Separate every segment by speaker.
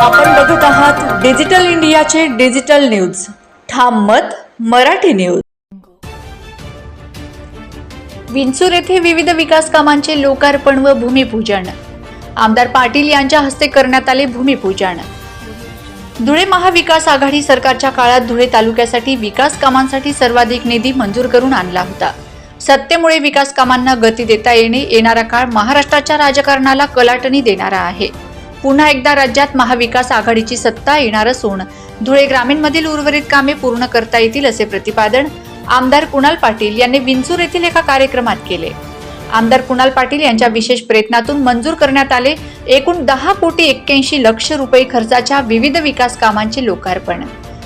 Speaker 1: आपण बघत आहात डिजिटल इंडियाचे डिजिटल न्यूज. ठाम मत मराठी न्यूज. विंचूर येथे विविध विकास कामांचे लोकार्पण व भूमिपूजन. आमदार पाटील यांच्या हस्ते करण्यात आले भूमिपूजन. धुळे महाविकास आघाडी सरकारच्या काळात धुळे तालुक्यासाठी विकास कामांसाठी सर्वाधिक निधी मंजूर करून आणला होता. सत्तेमुळे विकास कामांना गती देता येणे येणारा काळ महाराष्ट्राच्या राजकारणाला कलाटणी देणारा आहे. पुन्हा एकदा राज्यात महाविकास आघाडीची सत्ता येणार असून धुळे ग्रामीणमधील उर्वरित कामे पूर्ण करता येतील असे प्रतिपादन आमदार कुणाल पाटील यांनी विंचूर येथील एका कार्यक्रमात केले. आमदार कुणाल पाटील यांच्या विशेष प्रयत्नातून मंजूर करण्यात आले. एकूण दहा कोटी एक्क्याऐंशी लक्ष रुपये खर्चाच्या विविध विकास कामांचे लोकार्पण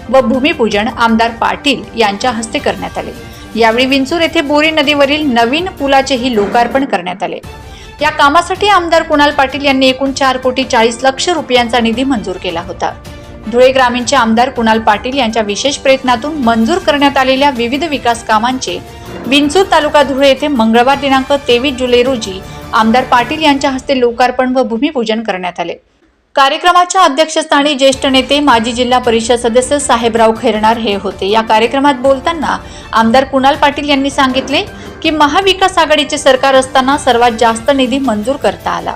Speaker 1: व भूमिपूजन आमदार पाटील यांच्या हस्ते करण्यात आले. यावेळी विंचूर येथे बोरी नदीवरील नवीन पुलाचेही लोकार्पण करण्यात आले. या कामासाठी आमदार कुणाल पाटील यांनी एकूण चार कोटी चाळीस लक्ष रुपयांचा निधी मंजूर केला होता. धुळे ग्रामीणचे आमदार कुणाल पाटील यांच्या विशेष प्रयत्नातून मंजूर करण्यात आलेल्या विविध विकास कामांचे विंचूर तालुका धुळे येथे मंगळवार दिनांक तेवीस जुलै रोजी आमदार पाटील यांच्या हस्ते लोकार्पण व भूमिपूजन करण्यात आले. कार्यक्रमाच्या अध्यक्षस्थानी ज्येष्ठ नेते माजी जिल्हा परिषद सदस्य साहेबराव खैरणार हे होते. या कार्यक्रमात बोलताना आमदार कुणाल पाटील यांनी सांगितले की महाविकास आघाडीचे सरकार असताना सर्वात जास्त निधी मंजूर करता आला.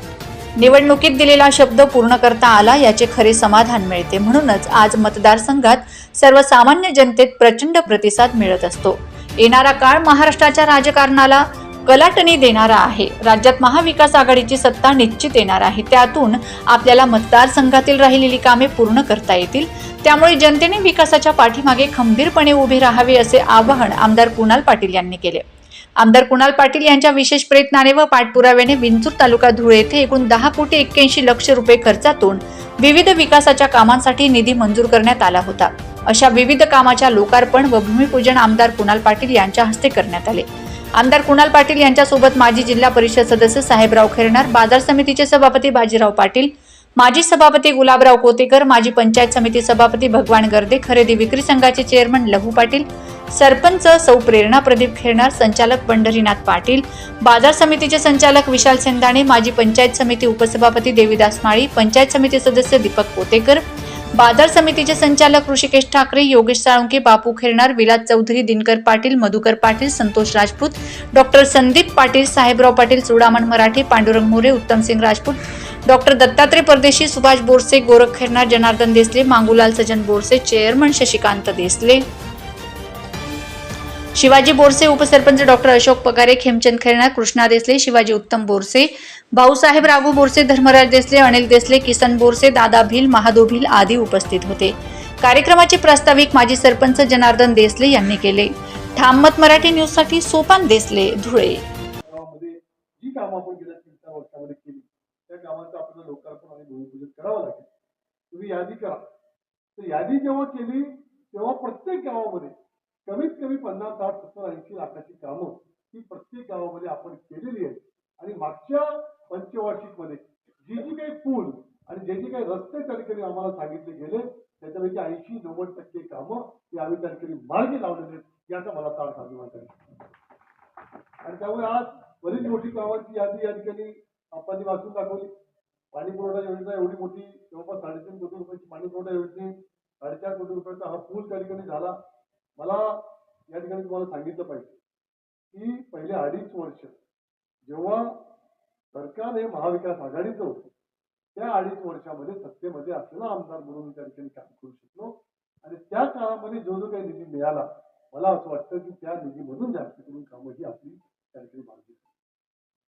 Speaker 1: निवडणुकीत दिलेला शब्द पूर्ण करता आला याचे खरे समाधान मिळते. म्हणूनच आज मतदारसंघात सर्वसामान्य जनतेत प्रचंड प्रतिसाद मिळत असतो. येणारा काळ महाराष्ट्राच्या राजकारणाला कलाटणी देणारा आहे. राज्यात महाविकास आघाडीची सत्ता निश्चित येणार आहे. त्यातून आपल्याला मतदारसंघातील राहिलेली कामे पूर्ण करता येतील. त्यामुळे जनतेने विकासाच्या पाठीमागे खंबीरपणे उभे राहावे असे आवाहन आमदार कुणाल पाटील यांनी केले. आमदार कुणाल पाटील यांच्या विशेष प्रयत्नाने व पाठपुराव्याने विंचूर तालुका धुळे येथे एकूण दहा कोटी एक्क्याऐंशी लक्ष रुपये खर्चातून विविध विकासाच्या कामांसाठी निधी मंजूर करण्यात आला होता. अशा विविध कामाच्या लोकार्पण व भूमिपूजन आमदार कुणाल पाटील यांच्या हस्ते करण्यात आले. आमदार कुणाल पाटील यांच्यासोबत माजी जिल्हा परिषद सदस्य साहेबराव खेरणार बाजार समितीचे सभापती बाजीराव पाटील माजी सभापती गुलाबराव कोतेकर माजी पंचायत समिती सभापती भगवान गर्दे खरेदी विक्री संघाचे चेअरमन लहू पाटील सरपंच सौ प्रेरणा प्रदीप खेरणार संचालक पंढरीनाथ पाटील बाजार समितीचे संचालक विशाल सेंदाणे माजी पंचायत समिती उपसभापती देवीदास माळी पंचायत समिती सदस्य दीपक कोतेकर बाजार समितीचे संचालक Rishikesh Thackeray Yogesh Salunke Bapu Khairnar Vilas Chaudhari Dinkar Patil Madhukar Patil Santosh Rajput doctor Sandeep Patil Sahebrao Patil Chudaman Marathe Pandurang More Uttamsing Rajput doctor Dattatray Pardeshi Subhash Borse Gorakh Khairnar Janardan Desale Mangulal Sajan Borse chairman Shashikant Desale. Shivaji Borse उपसरपंच doctor Ashok Pagare Khemchand Khairnar Krishna Desale Shivaji Uttam Borse Bhausaheb राघू बोरसे धर्मराज देसले अनिल देसले किसन बोरसे दादा भिल महादो भिल आदी उपस्थित होते. कार्यक्रमाचे प्रास्ताविक माजी सरपंच जनार्दन देसले यांनी केले. ठाममत मराठी न्यूजसाठी सोपान देसले धुळे.
Speaker 2: जी कामं आपण गेल्या तीन चार वर्षामध्ये केली त्या कामाचं आपल्याला लोकार्पण आणि भूमिपूजन करावं लागेल. तुम्ही यादी करा. तर यादी जेव्हा केली तेव्हा प्रत्येक गावामध्ये कमीत कमी पन्नास साठ सत्तर ऐंशी लाखाची कामं ही प्रत्येक गावामध्ये आपण केलेली आहेत. आणि मागच्या पंचवार्षिकमध्ये जी जी काही पूल आणि जे जे काही रस्ते त्या ठिकाणी आम्हाला सांगितले गेले त्याच्यापैकी ऐंशी नव्वद टक्के कामं ही आम्ही त्या ठिकाणी मार्गी लावलेली आहेत याचा मला ताळ अभिमान आहे. आणि त्यामुळे आज बरीच मोठी कामांची यादी या ठिकाणी आपण वाचून दाखवली. पाणी पुरवठा योजना एवढी मोठी जवळपास साडेतीन कोटी रुपयाची पाणी पुरवठा योजने साडेचार कोटी रुपयाचा हा पूल त्या ठिकाणी झाला. मला या ठिकाणी तुम्हाला सांगितलं पाहिजे की पहिले अडीच वर्ष जेव्हा सरकार हे महाविकास आघाडीचं होतं त्या अडीच वर्षामध्ये सत्तेमध्ये असलेला आमदार म्हणून मी त्या ठिकाणी काम करू शकलो. आणि त्या काळामध्ये जो जो काही निधी मिळाला मला असं वाटतं की त्या निधीमधून जास्त करून कामं ही आपली त्या ठिकाणी मार्गी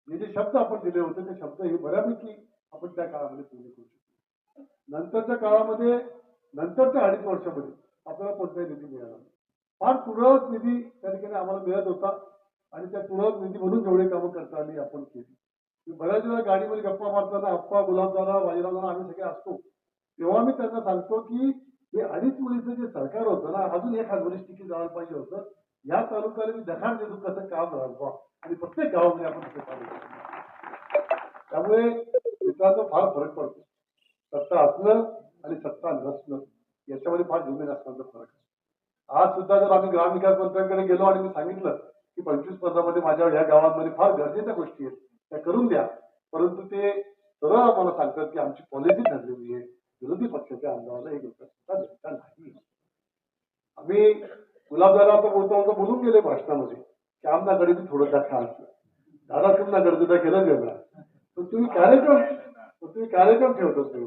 Speaker 2: हे जे जे शब्द आपण दिले होते ते शब्द हे बऱ्यापैकी आपण त्या काळामध्ये पूर्ण करू शकतो. नंतरच्या काळामध्ये नंतरच्या अडीच वर्षामध्ये आपल्याला कोणताही निधी मिळाला नाही. फार तुरळक निधी त्या ठिकाणी आम्हाला मिळत होता आणि त्या तुरळक म्हणून जेवढे कामं करता आली आपण केली. बऱ्याच वेळा गाडीमध्ये गप्पा मारताना अप्पा गुलाबदादा बाजीरावदादा आम्ही सगळे असतो. तेव्हा मी त्यांना सांगतो की हे अडीच मुलीचं जे सरकार होतं ना अजून एक हजबरीच तिकीट जायला पाहिजे होतं. या तालुक्याला मी दखाण देतो कसं काम राहावं आणि प्रत्येक गावामध्ये आपण तसं चालू त्यामुळे मित्रांचा फार फरक पडतो. सत्ता असणं आणि सत्ता नसणं याच्यामध्ये फार जमीन असण्याचा फरक आहे आज सुद्धा जर आम्ही ग्रामविकास मंत्र्यांकडे गेलो आणि मी सांगितलं की पंचवीस पदामध्ये माझ्या ह्या गावांमध्ये फार गरजेच्या गोष्टी आहेत त्या करून द्या. परंतु ते सरळ आम्हाला सांगतात की आमची पॉलिसी ठरलेली आहे. विरोधी पक्षाच्या आमदाराला एक रुपया सुद्धा द्यायचा नाही. आम्ही गुलाबदाराचं आता बोलता बोलता बोलून गेले भाषणामध्ये की आमदाकडे थोडं दाखा असलं दादा तुम्हाला गरजेचा केलं वेगळा पण तुम्ही कार्यक्रम तुम्ही कार्यक्रम ठेवतो तुम्ही